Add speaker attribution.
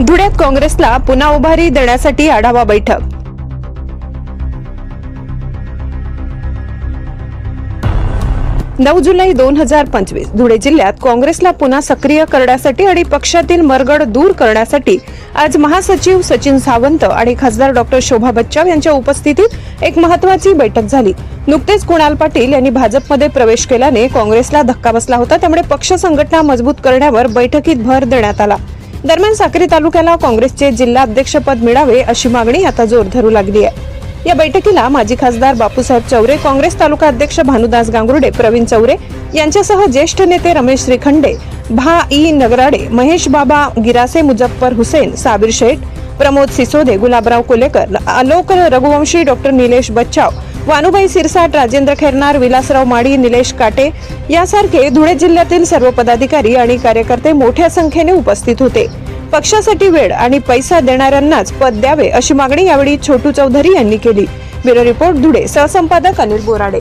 Speaker 1: धुळ्यात काँग्रेसला पुन्हा उभारी देण्यासाठी आढावा बैठक. नऊ जुलै दोन हजार पंचवीस धुळे जिल्ह्यात काँग्रेसला पुन्हा सक्रिय करण्यासाठी आणि पक्षातील मरगड दूर करण्यासाठी आज महासचिव सचिन सावंत आणि खासदार डॉक्टर शोभा बच्चाव यांच्या उपस्थितीत एक महत्वाची बैठक झाली. नुकतेच कुणाल पाटील यांनी भाजपमध्ये प्रवेश केल्याने काँग्रेसला धक्का बसला होता त्यामुळे पक्ष संघटना मजबूत करण्यावर बैठकीत भर देण्यात आला. दरम्यान साक्री तालुक्याला काँग्रेसचे जिल्हा अध्यक्षपद मिळावे अशी मागणी आता जोर धरू लागली आहे. या बैठकीला माजी खासदार बापूसाहेब चौरे काँग्रेस तालुका अध्यक्ष भानुदास गांगुर्डे प्रवीण चौरे यांच्यासह ज्येष्ठ नेते रमेश श्रीखंडे भा. ई. नगराडे महेश बाबा गिरासे मुजफ्फर हुसेन साबीर शेठ प्रमोद सिसोदे गुलाबराव कोलेकर आलोक रघुवंशी डॉक्टर निलेश बच्चाव वानुबाई सिरसाट राजेंद्र खेरनार विलासराव माडी निलेश काटे यासारखे धुळे जिल्ह्यातील सर्व पदाधिकारी आणि कार्यकर्ते मोठ्या संख्येने उपस्थित होते. पक्षासाठी वेळ आणि पैसा देणाऱ्यांनाच पद द्यावे अशी मागणी यावेळी छोटू चौधरी यांनी केली. ब्युरो रिपोर्ट धुळे सहसंपादक अनिल बोराडे.